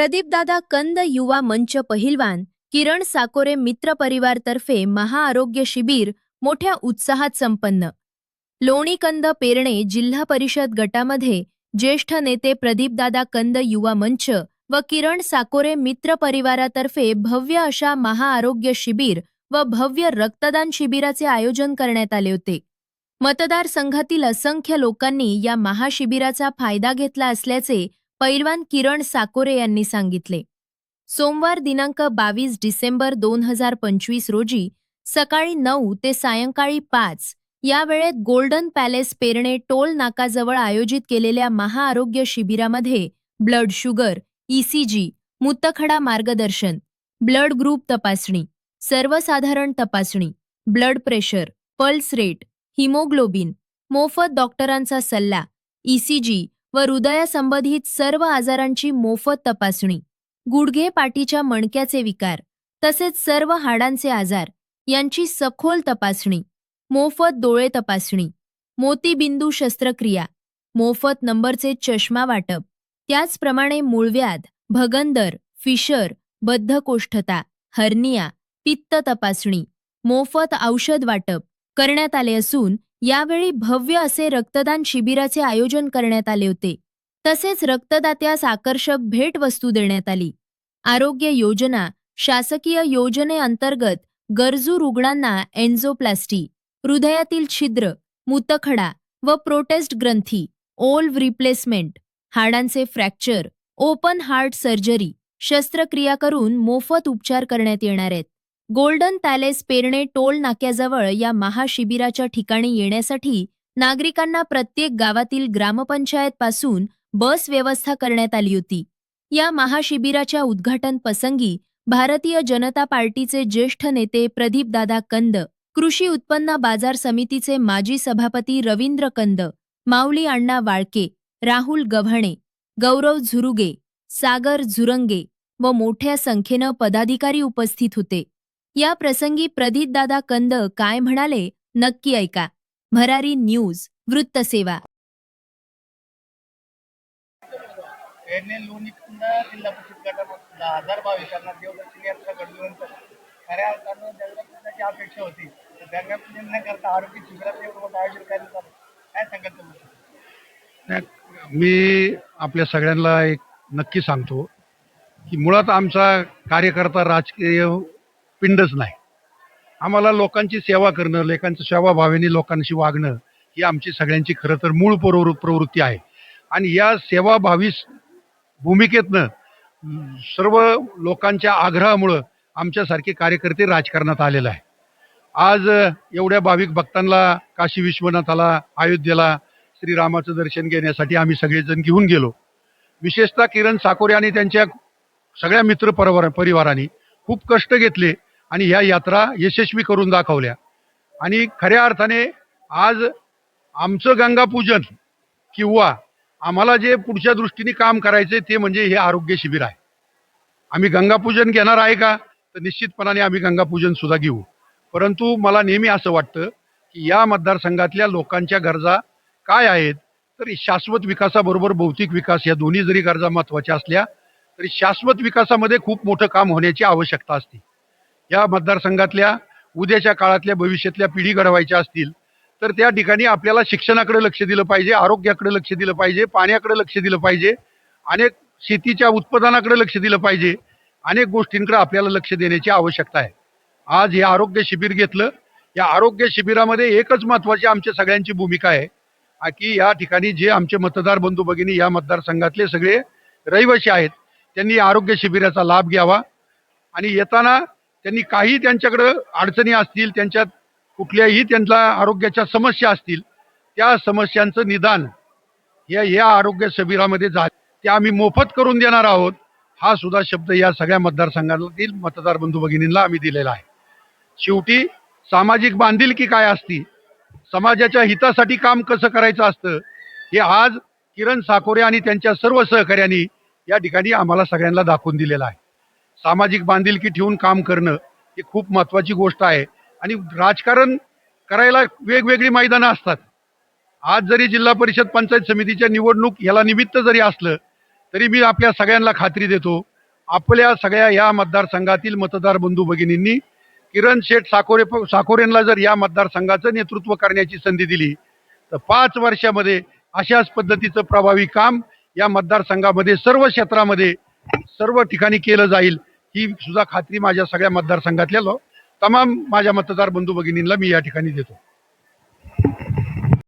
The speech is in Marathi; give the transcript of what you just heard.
प्रदीपदादा कंद युवा मंच पहिलवान किरण साकोरे मित्र परिवारतर्फे महाआरोग्य शिबिर मोठ्या उत्साहात संपन्न. लोणीकंद पेरणे जिल्हा परिषद गटामध्ये ज्येष्ठ नेते प्रदीपदादा कंद युवा मंच व किरण साकोरे मित्र परिवारातर्फे भव्य अशा महाआरोग्य शिबिर व भव्य रक्तदान शिबिराचे आयोजन करण्यात आले होते. मतदारसंघातील असंख्य लोकांनी या महाशिबिराचा फायदा घेतला असल्याचे पैलवान किरण साकोरे यांनी सांगितले. सोमवार दिनांक बावीस डिसेंबर दोन हजार पंचवीस रोजी सकाळी नऊ ते सायंकाळी पाच या वेळेत गोल्डन पॅलेस पेरणे टोल नाकाजवळ आयोजित केलेल्या महाआरोग्य शिबिरामध्ये ब्लड शुगर ईसीजी मुतखडा मार्गदर्शन ब्लड ग्रुप तपासणी सर्वसाधारण तपासणी blood pressure pulse rate haemoglobin मोफत डॉक्टरांचा सल्ला ईसीजी व हृदयासंबंधित सर्व आजारांची मोफत तपासणी गुडघे पाठीच्या मणक्याचे विकार तसेच सर्व हाडांचे आजार यांची सखोल तपासणी मोफत डोळे तपासणी मोतीबिंदू शस्त्रक्रिया मोफत नंबरचे चष्मा वाटप त्याचप्रमाणे मूळव्याध भगंदर फिशर बद्धकोष्ठता हर्निया पित्त तपासणी मोफत औषध वाटप करण्यात आले असून यावेळी भव्य असे रक्तदान शिबिराचे आयोजन करण्यात आले होते. तसेच रक्तदात्यास आकर्षक भेटवस्तू देण्यात आली. आरोग्य योजना शासकीय योजनेअंतर्गत गरजू रुग्णांना एन्झोप्लास्टी हृदयातील छिद्र मूतखडा व प्रोटेस्ट ग्रंथी ओल्व रिप्लेसमेंट हाडांचे फ्रॅक्चर ओपन हार्ट सर्जरी शस्त्रक्रिया करून मोफत उपचार करण्यात येणार आहेत. गोल्डन पॅलेस पेरणे टोल नाक्याजवळ या महाशिबिराच्या ठिकाणी येण्यासाठी नागरिकांना प्रत्येक गावातील ग्रामपंचायत पासून बस व्यवस्था करण्यात आली होती. या महाशिबिराच्या उद्घाटन प्रसंगी भारतीय जनता पार्टीचे ज्येष्ठ नेते प्रदीपदादा कंद कृषी उत्पन्न बाजार समितीचे माजी सभापती रवींद्र कंद माऊली अण्णा वाळके राहुल गव्हाणे गौरव झुरुगे सागर झुरंगे व मोठ्या संख्येनं पदाधिकारी उपस्थित होते. या प्रसंगी प्रदीपदादा कंद काय म्हणाले नक्की ऐका. भरारी न्यूज वृत्तसेवा. पेरणे लोणीकुंड जिल्हा परिषद गटामध्ये दहा हजार बावीसांना देवदर्शन यात्रा घडल्यानंतर खऱ्या अर्थानं देवदर्शनाची अपेक्षा होती गंगापूजन न करता आरोग्य शिबिराचं एवढं मोठं आयोजन करण्यात आलं. काय सांगाल तुम्ही? नाही, मी आपल्या सगळ्यांना एक नक्की सांगतो की मुळात आमचा कार्यकर्ता राजकीय पिंडच नाही. आम्हाला लोकांची सेवा करणं लोकांचं सेवाभावेने लोकांशी वागणं ही आमची सगळ्यांची खरं तर मूळ प्रवृ प्रवृत्ती आहे. आणि या सेवाभावी भूमिकेतनं सर्व लोकांच्या आग्रहामुळं आमच्यासारखे कार्यकर्ते राजकारणात आलेलं आहे आज एवढ्या भाविक भक्तांना काशी विश्वनाथाला अयोध्येला श्रीरामाचं दर्शन घेण्यासाठी आम्ही सगळेजण घेऊन गेलो. विशेषतः किरण साकोरे आणि त्यांच्या सगळ्या मित्र परिवार परिवारांनी खूप कष्ट घेतले. आणि ह्या यात्रा यशस्वी करून दाखवल्या. आणि खऱ्या अर्थाने आज आमचं गंगापूजन किंवा आम्हाला जे पुढच्या दृष्टीने काम करायचे ते म्हणजे हे आरोग्य शिबिर आहे. आम्ही गंगापूजन घेणार आहे का? तर निश्चितपणाने आम्ही गंगापूजन सुद्धा घेऊ. परंतु मला नेहमी असं वाटतं की या मतदारसंघातल्या लोकांच्या गरजा काय आहेत? तरी शाश्वत विकासाबरोबर भौतिक विकास या दोन्ही जरी गरजा महत्त्वाच्या असल्या तरी शाश्वत विकासामध्ये खूप मोठं काम होण्याची आवश्यकता असते. या मतदारसंघातल्या उद्याच्या काळातल्या भविष्यातल्या पिढी घडवायच्या असतील तर त्या ठिकाणी आपल्याला शिक्षणाकडे लक्ष दिलं पाहिजे आरोग्याकडे लक्ष दिलं पाहिजे पाण्याकडे लक्ष दिलं पाहिजे अनेक शेतीच्या उत्पादनाकडे लक्ष दिलं पाहिजे अनेक गोष्टींकडे आपल्याला लक्ष देण्याची आवश्यकता आहे. आज हे आरोग्य शिबिर घेतलं या आरोग्य शिबिरामध्ये एकच महत्त्वाची आमच्या सगळ्यांची भूमिका आहे की या ठिकाणी जे आमचे मतदार बंधू भगिनी या मतदारसंघातले सगळे रहिवासी आहेत त्यांनी आरोग्य शिबिराचा लाभ घ्यावा आणि येताना त्यांनी काही त्यांच्याकडं अडचणी असतील त्यांच्यात कुठल्याही त्यांना आरोग्याच्या समस्या असतील त्या समस्यांचं निदान या या आरोग्य शिबिरामध्ये जा ते आम्ही मोफत करून देणार आहोत हा सुद्धा शब्द या सगळ्या मतदारसंघातील मतदार बंधू भगिनींना आम्ही दिलेला आहे. शेवटी सामाजिक बांधिलकी काय असती समाजाच्या हितासाठी काम कसं करायचं असतं हे आज किरण साकोरे आणि त्यांच्या सर्व सहकाऱ्यांनी या ठिकाणी आम्हाला सगळ्यांना दाखवून दिलेलं आहे. सामाजिक बांधिलकी ठेवून काम करणं ही खूप महत्त्वाची गोष्ट आहे. आणि राजकारण करायला वेगवेगळी मैदानं असतात. आज जरी जिल्हा परिषद पंचायत समितीच्या निवडणूक याला निमित्त जरी असलं तरी मी आपल्या सगळ्यांना खात्री देतो आपल्या सगळ्या या मतदारसंघातील मतदार बंधू भगिनींनी किरण शेठ साकोरे साकोरेंना जर या मतदारसंघाचं नेतृत्व करण्याची संधी दिली तर पाच वर्षामध्ये अशाच पद्धतीचं प्रभावी काम या मतदारसंघामध्ये सर्व क्षेत्रामध्ये सर्व ठिकाणी केलं जाईल. ही सुद्धा खात्री माझ्या सगळ्या मतदारसंघातल्या तमाम माझ्या मतदार बंधू भगिनींना मी या ठिकाणी देतो.